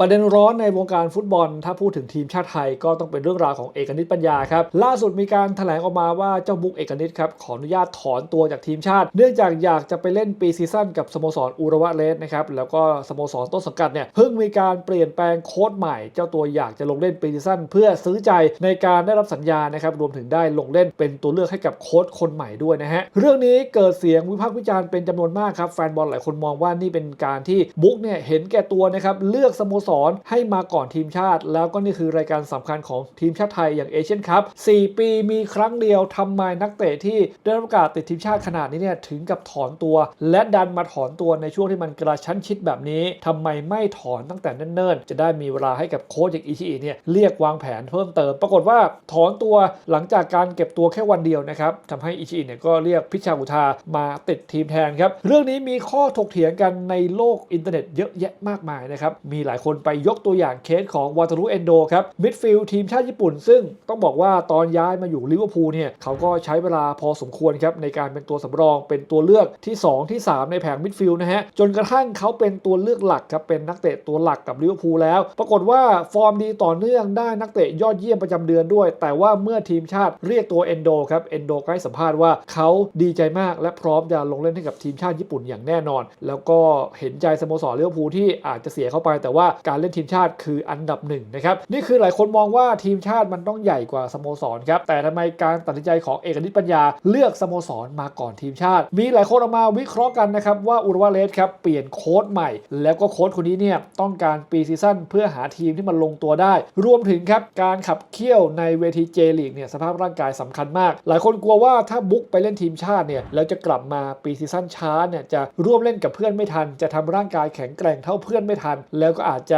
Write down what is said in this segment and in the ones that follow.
ประเด็นร้อนในวงการฟุตบอล ถ้าพูดถึงทีมชาติไทยก็ต้องเป็นเรื่องราวของเอกนิตปัญญาครับ ล่าสุดมีการแถลงออกมาว่าเจ้าบุ๊กเอกนิตครับ ขออนุญาตถอนตัวจากทีมชาติ เนื่องจากอยากจะไปเล่นปีซีซั่นกับสโมสรอูระวะเลสนะครับ แล้วก็สโมสรต้นสังกัดเนี่ยเพิ่งมีการเปลี่ยนแปลงโค้ชใหม่ เจ้าตัวอยากจะลงเล่นปีซีซั่นเพื่อซื้อใจในการได้รับสัญญานะครับรวมถึงได้ลงเล่นเป็นตัวเลือกให้กับโค้ชคนใหม่ด้วยนะฮะเรื่องนี้เกิดเสียงวิพากษ์วิจารณ์เป็นจำนวนมากครับแฟนบอลหลายคนมองว่านี่เป็นการที่บุ๊กเนี่ยเห็นแก่ตัวนะครับเลือกสโมสรให้มาก่อนทีมชาติ แล้วก็นี่คือรายการสำคัญของทีมชาติไทยอย่างเอเชียนคัพ4ปีมีครั้งเดียวทำไมนักเตะที่ได้รับโอกาสติดทีมชาติขนาดนี้เนี่ยถึงกับถอนตัว และดันมาถอนตัวในช่วงที่มันกระชั้นชิดแบบนี้ทำไมไม่ถอนตั้งแต่เนิ่นๆ จะได้มีเวลาให้กับโค้ชอย่างอิชิอิเนี่ยเรียกวางแผนเพิ่มเติม ปรากฏว่าถอนตัวหลังจากการเก็บตัวแค่วันเดียวนะครับทำให้อิชิอิเนี่ยก็เรียกพิชาอุทามาติดทีมแทนครับเรื่องนี้มีข้อถกเถียงกันในโลกอินเทอร์เน็ตเยอะแยะมากมายนะครับมีหลายคนไปยกตัวอย่างเคสของวาตารุเอนโดครับมิดฟิลด์ทีมชาติญี่ปุ่น ซึ่งต้องบอกว่าตอนย้ายมาอยู่ลิเวอร์พูลเนี่ยเขาก็ใช้เวลาพอสมควรครับในการเป็นตัวสำรองเป็นตัวเลือกที่ 2 ที่ 3 ในแผงมิดฟิลด์นะฮะจนกระทั่งเขาเป็นตัวเลือกหลักครับเป็นนักเตะตัวหลักกับลิเวอร์พูลแล้ว ปรากฏว่าฟอร์มดีต่อเนื่องได้นักเตะยอดเยี่ยมประจำเดือนด้วย แต่ว่าเมื่อทีมชาติเรียกตัวเอนโดครับเอนโดก็ให้สัมภาษณ์ว่าเขาดีใจมากและพร้อมจะลงเล่นให้กับทีมชาติญี่ปุ่นอย่างแน่นอน แล้วก็เห็นใจสโมสรลิเวอร์พูลที่อาจจะเสียเข้าไปแต่ว่าการเล่นทีมชาติคืออันดับหนึ่งนะครับนี่คือหลายคนมองว่าทีมชาติมันต้องใหญ่กว่าสโมสรครับแต่ทำไมการตัดสินใจของเอกนิตปัญญาเลือกสโมสรมาก่อนทีมชาติ มีหลายคนออกมาวิเคราะห์กันนะครับว่าอุรวาเลสครับเปลี่ยนโค้ดใหม่ แล้วก็โค้ดคนนี้เนี่ยต้องการปีซีซั่นเพื่อหาทีมที่มันลงตัวได้ รวมถึงครับการขับเคี่ยวในเวทีเจลีกเนี่ยสภาพร่างกายสำคัญมาก หลายคนกลัวว่าถ้าบุ๊กไปเล่นทีมชาติเนี่ยแล้วจะกลับมาปีซีซั่นช้าเนี่ยจะร่วมเล่นกับเพื่อนไม่ทัน จะทำร่างกายแข็งแกร่งเท่าเพื่อนไม่ทัน แล้วก็อาจจะ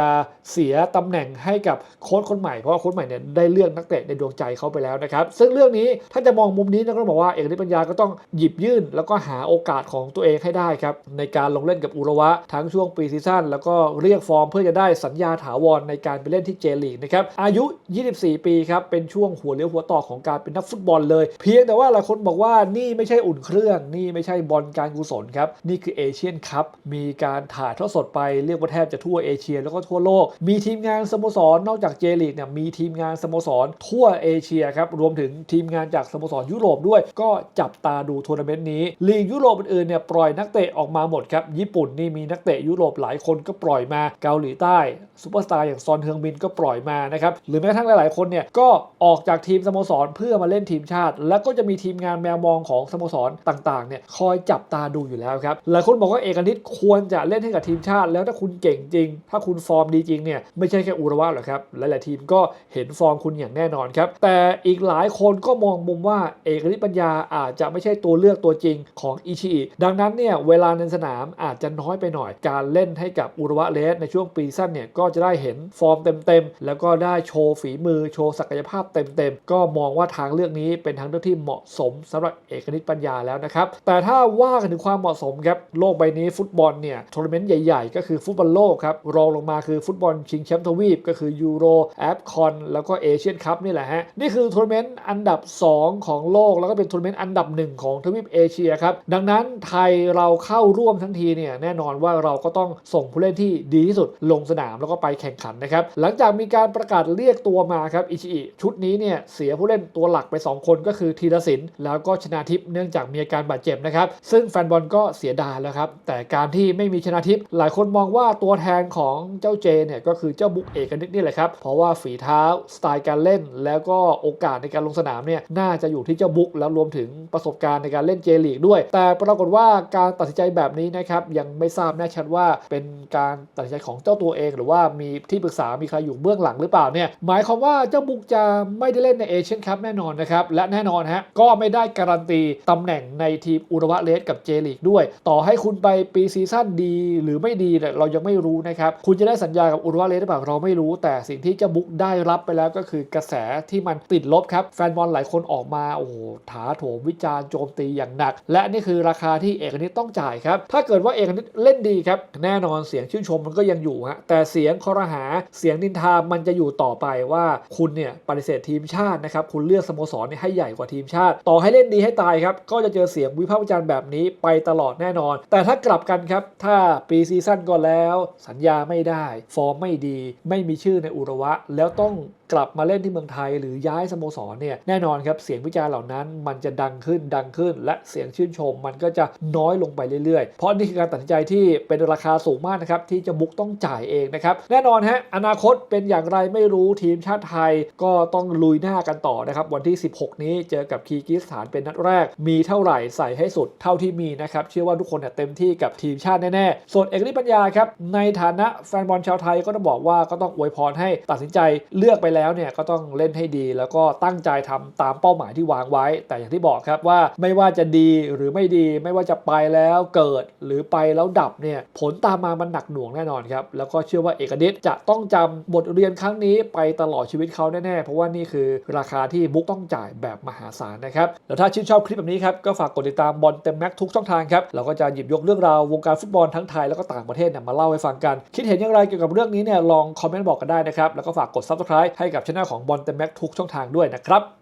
เสียตำแหน่งให้กับโค้ชคนใหม่เพราะว่าโค้ชใหม่เนี่ยได้เลือกนักเตะในดวงใจเขาไปแล้วนะครับ ซึ่งเรื่องนี้ถ้าจะมองมุมนี้ก็บอกว่าเอกนิปัญญาก็ต้องหยิบยื่น แล้วก็หาโอกาสของตัวเองให้ได้ครับในการลงเล่นกับอุระวะทั้งช่วงปีซีซั่นแล้วก็เรียกฟอร์มเพื่อจะได้สัญญาถาวรในการไปเล่นที่เจลีกนะครับอายุ 24 ปีครับเป็นช่วงหัวเลี้ยวหัวต่อของการเป็นนักฟุตบอลเลย เพียงแต่ว่าหลายคนบอกว่านี่ไม่ใช่อุ่นเครื่อง นี่ไม่ใช่บอลการกุศลครับนี่คือเอเชียนคัพมีการถ่ายทอดสดไปเรียกว่าแทบจะทั่วเอเชียแล้วก็ทั่วโลก มีทีมงานสโมสรนอกจากเจลีกเนี่ยมีทีมงานสโมสรทั่วเอเชียครับรวมถึงทีมงานจากสโมสรยุโรปด้วย ก็จับตาดูทัวร์นาเมนต์นี้ลีกยุโรปอื่นๆเนี่ยปล่อยนักเตะออกมาหมดครับญี่ปุ่นนี่มีนักเตะยุโรปหลายคนก็ปล่อยมาเกาหลีใต้ซูเปอร์สตาร์อย่างซอนเฮืองบินก็ปล่อยมานะครับหรือแม้กระทั่งหลายๆคนเนี่ยก็ออกจากทีมสโมสรเพื่อมาเล่นทีมชาติ แล้วก็จะมีทีมงานแมวมองของสโมสรต่างๆเนี่ยคอยจับตาดูอยู่แล้วครับหลายคนบอกว่าเอกนิตควรจะเล่นให้กับทีมชาติ แล้วถ้าคุณเก่งจริง ถ้าคุณฟร์มดีจริงเนี่ยไม่ใช่แค่อุระวะหรอกครับ หลาย ๆ ทีมก็เห็นฟอร์มคุณอย่างแน่นอนครับ แต่อีกหลายคนก็มองมุมว่าเอกนิตปัญญาอาจจะไม่ใช่ตัวเลือกตัวจริงของอิชิอิดังนั้นเนี่ยเวลาในสนามอาจจะน้อยไปหน่อย การเล่นให้กับอุระวะเลสในช่วงปีสั้นเนี่ยก็จะได้เห็นฟอร์มเต็ม ๆ แล้วก็ได้โชว์ฝีมือโชว์ศักยภาพเต็ม ๆ ก็มองว่าทางเลือกนี้เป็นทางเลือกที่เหมาะสมสำหรับเอกนิตปัญญาแล้วนะครับ แต่ถ้าว่ากันถึงความเหมาะสมครับโลกใบนี้ฟุตบอลเนี่ยทัวร์นาเมนต์ใหญ่ ๆ ก็คือฟุตบอลโลกครับรองลงมาคือฟุตบอลชิงแชมป์ทวีปก็คือยูโรแอฟคอนแล้วก็เอเชียนคัพนี่แหละฮะ นี่คือทัวร์นาเมนต์อันดับ 2 ของโลก แล้วก็เป็นทัวร์นาเมนต์อันดับ 1 ของทวีปเอเชียครับ ดังนั้นไทยเราเข้าร่วมทั้งทีเนี่ยแน่นอนว่าเราก็ต้องส่งผู้เล่นที่ดีที่สุดลงสนามแล้วก็ไปแข่งขันนะครับ หลังจากมีการประกาศเรียกตัวมาครับอิชิอิชุดนี้เนี่ยเสียผู้เล่นตัวหลักไป 2 คนก็คือธีรศิลป์แล้วก็ชนาทิพย์เนื่องจากมีอาการบาดเจ็บนะครับซึ่งแฟนบอลก็เสียดายแล้วครับแต่การที่ไม่มีชนาทิพย์หลายคนมองว่าตัวแทนของเจ้าเจเนี่ยก็คือเจ้าบุกเอกนิตนี่แหละครับ เพราะว่าฝีเท้าสไตล์การเล่น แล้วก็โอกาสในการลงสนามเนี่ยน่าจะอยู่ที่เจ้าบุกแล้วรวมถึงประสบการณ์ในการเล่นเจลีกด้วย แต่ปรากฏว่าการตัดสินใจแบบนี้นะครับยังไม่ทราบแน่ชัดว่าเป็นการตัดสินใจของเจ้าตัวเอง หรือว่ามีที่ปรึกษามีใครอยู่เบื้องหลังหรือเปล่าเนี่ยหมายความว่าเจ้าบุกจะไม่ได้เล่นในเอเชียนคัพแน่นอนนะครับและแน่นอนฮะก็ไม่ได้การันตีตำแหน่งในทีมอุระวะเลสกับเจลีกด้วย ต่อให้คุณไปปีซีซั่นดีหรือไม่ดีเนี่ยเรายังไม่รู้นะครับคุณจะได้สัญญากับอุระวะเลสหรือเปล่าเราไม่รู้แต่สิ่งที่เจ้าบุ๊กได้รับไปแล้วก็คือกระแสที่มันติดลบครับ แฟนบอลหลายคนออกมาโอ้โหถาโถมวิจารณ์โจมตีอย่างหนัก และนี่คือราคาที่เอกนิตต้องจ่ายครับ ถ้าเกิดว่าเอกนิตเล่นดีครับ แน่นอนเสียงชื่นชมมันก็ยังอยู่ฮะแต่เสียงคอรหาเสียงนินทามันจะอยู่ต่อไปว่าคุณเนี่ยปฏิเสธทีมชาตินะครับคุณเลือกสโมสรให้ใหญ่กว่าทีมชาติ ต่อให้เล่นดีให้ตายครับก็จะเจอเสียงวิพากษ์วิจารณ์แบบนี้ไปตลอดแน่นอน แต่ถ้ากลับกันครับถ้าปีซีซั่นก่อนแล้ว สัญญาไม่ได้ฟอร์มไม่ดี ไม่มีชื่อในอุระวะ แล้วต้อง กลับมาเล่นที่เมืองไทย หรือย้ายสโมสรเนี่ยแน่นอนครับเสียงวิจารณ์เหล่านั้น มันจะดังขึ้นดังขึ้น และเสียงชื่นชม มันก็จะน้อยลงไปเรื่อยๆ เพราะนี่คือการตัดสินใจที่เป็นราคาสูงมากนะครับที่จะบุกต้องจ่ายเองนะครับแน่นอนฮะอนาคตเป็นอย่างไรไม่รู้ทีมชาติไทยก็ต้องลุยหน้ากันต่อนะครับวันที่ 16 นี้เจอกับคีกิสถานเป็นนัดแรก มีเท่าไหร่ใส่ให้สุดเท่าที่มีนะครับเชื่อว่าทุกคนเนี่ยเต็มที่กับทีมชาติแน่ๆส่วนเอกฤทธิ์ปัญญาครับในฐานะแฟนบอลชาวไทยก็ต้องบอกว่าก็ต้องอวยพรให้ตัดสินใจเลือกไปแล้วเนี่ยก็ต้องเล่นให้ดี แล้วก็ตั้งใจทำตามเป้าหมายที่วางไว้ แต่อย่างที่บอกครับว่าไม่ว่าจะดีหรือไม่ดีไม่ว่าจะไปแล้วเกิดหรือไปแล้วดับเนี่ยผลตามมามันหนักหน่วงแน่นอนครับแล้วก็เชื่อว่าเอกฤทธิ์จะต้องจำบทเรียนครั้งนี้ไปตลอดชีวิตเขาแน่ๆเพราะว่านี่คือราคาที่บุ๊กต้องจ่ายแบบมหาศาลนะครับแล้วถ้าชื่นชอบคลิปแบบนี้ครับก็ฝากกดติดตามบอลเต็มแม็กทุกช่องทางครับเราก็จะหยิบยกเรื่องราววงการฟุตบอลทั้งไทยแล้วก็ต่างประเทศเนี่ยมาเล่าให้ฟังกัน คิดเห็นอย่างไรเกี่ยวกับเรื่องนี้เนี่ยลองคอมเมนต์บอกกันได้นะครับแล้วก็ฝากกด subscribe ให้กับช่องของบอลเต็มแม็กทุกช่องทางด้วยนะครับ